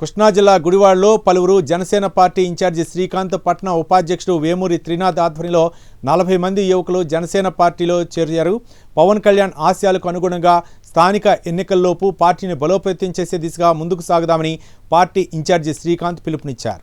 కృష్ణా జిల్లా గుడివాడలో పలువురు జనసేన పార్టీ ఇన్ఛార్జి శ్రీకాంత్ పట్న ఉపాధ్యక్షుడు వేమూరి త్రినాథ్ ఆధ్వర్యంలో నలభై మంది యువకులు జనసేన పార్టీలో చేరారు. పవన్ కళ్యాణ్ ఆశయాలకు అనుగుణంగా స్థానిక ఎన్నికల్లోపు పార్టీని బలోపేతం చేసే దిశగా ముందుకు సాగుదామని పార్టీ ఇన్ఛార్జి శ్రీకాంత్ పిలుపునిచ్చారు.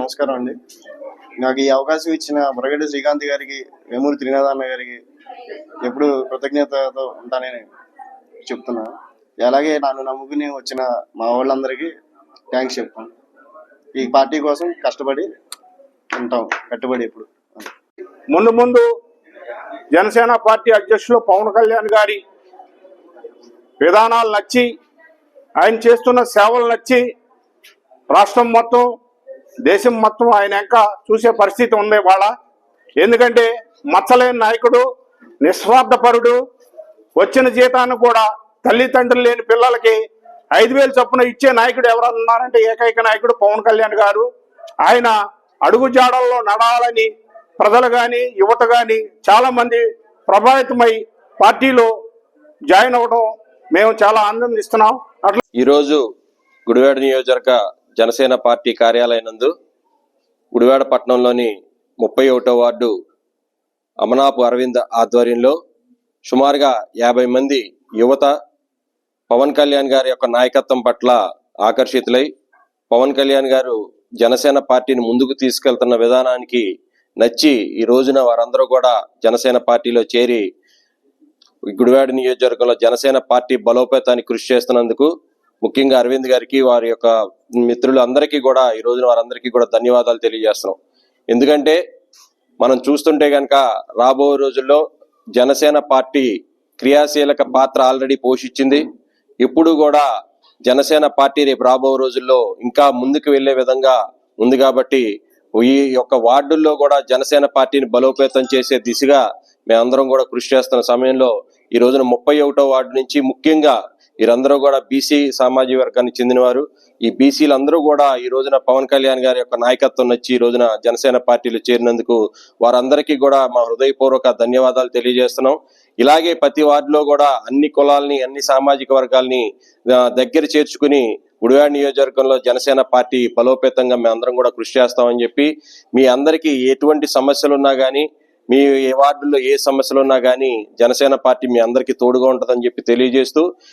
నమస్కారం అండి నాకు ఈ అవకాశం ఇచ్చిన మురగడ్డ శ్రీకాంత్ గారికి వేమూరి త్రినాథన్న గారికి ఎప్పుడు కృతజ్ఞతతో ఉంటానని చెప్తున్నా. అలాగే నన్ను నమ్ముకుని వచ్చిన మా వాళ్ళందరికీ థ్యాంక్స్ చెప్తాను. ఈ పార్టీ కోసం కష్టపడి ఉంటాం కట్టుబడి ఇప్పుడు ముందు ముందు జనసేన పార్టీ అధ్యక్షులు పవన్ కళ్యాణ్ గారి విధానాలు నచ్చి ఆయన చేస్తున్న సేవలు నచ్చి రాష్ట్రం మొత్తం దేశం మొత్తం ఆయన ఇంకా చూసే పరిస్థితి ఉంది వాళ్ళ ఎందుకంటే మచ్చలేని నాయకుడు నిస్వార్థపరుడు వచ్చిన జీతాన్ని కూడా తల్లిదండ్రులు లేని పిల్లలకి ఐదు వేలు చొప్పున ఇచ్చే నాయకుడు ఎవరన్నారంటే ఉన్నారంటే ఏకైక నాయకుడు పవన్ కళ్యాణ్ గారు. ఆయన అడుగు జాడల్లో నడాలని ప్రజలు కానీ యువత కానీ చాలా మంది ప్రభావితమై పార్టీలో జాయిన్ అవ్వడం మేము చాలా ఆనందిస్తున్నాం అట్లా ఈరోజు గుడివాడ నియోజకవర్గ జనసేన పార్టీ కార్యాలయం నందు గుడివాడ పట్టణంలోని ముప్పై ఒకటో వార్డు అమనాపు అరవింద్ ఆధ్వర్యంలో సుమారుగా యాభై మంది యువత పవన్ కళ్యాణ్ గారి యొక్క నాయకత్వం పట్ల ఆకర్షితులై పవన్ కళ్యాణ్ గారు జనసేన పార్టీని ముందుకు తీసుకెళ్తున్న విధానానికి నచ్చి ఈ రోజున వారందరూ కూడా జనసేన పార్టీలో చేరి గుడివాడ నియోజకవర్గంలో జనసేన పార్టీ బలోపేతానికి కృషి చేస్తున్నందుకు ముఖ్యంగా అరవింద్ గారికి వారి యొక్క మిత్రులు అందరికీ కూడా ఈ రోజున వారందరికీ కూడా ధన్యవాదాలు తెలియజేస్తున్నాం. ఎందుకంటే మనం చూస్తుంటే కనుక రాబో రోజుల్లో జనసేన పార్టీ క్రియాశీలక పాత్ర ఆల్రెడీ పోషించింది. ఇప్పుడు కూడా జనసేన పార్టీ రేపు రాబో రోజుల్లో ఇంకా ముందుకు వెళ్ళే విధంగా ఉంది కాబట్టి ఈ యొక్క వార్డుల్లో కూడా జనసేన పార్టీని బలోపేతం చేసే దిశగా మేమందరం కూడా కృషి చేస్తున్న సమయంలో ఈ రోజున ముప్పై ఒకటో వార్డు నుంచి ముఖ్యంగా వీరందరూ కూడా బీసీ సామాజిక వర్గానికి చెందినవారు. ఈ బీసీలు అందరూ కూడా ఈ రోజున పవన్ కళ్యాణ్ గారి యొక్క నాయకత్వం నచ్చి ఈ రోజున జనసేన పార్టీలో చేరినందుకు వారందరికీ కూడా మా హృదయపూర్వక ధన్యవాదాలు తెలియజేస్తున్నాం. ఇలాగే ప్రతి వార్డులో కూడా అన్ని కులాలని అన్ని సామాజిక వర్గాల్ని దగ్గర చేర్చుకుని గుడివాడ నియోజకవర్గంలో జనసేన పార్టీ బలోపేతంగా మేమందరం కూడా కృషి చేస్తామని చెప్పి మీ అందరికీ ఎటువంటి సమస్యలు ఉన్నా కానీ మీ ఏ వార్డుల్లో ఏ సమస్యలు ఉన్నా కానీ జనసేన పార్టీ మీ అందరికీ తోడుగా ఉంటుందని చెప్పి తెలియజేస్తూ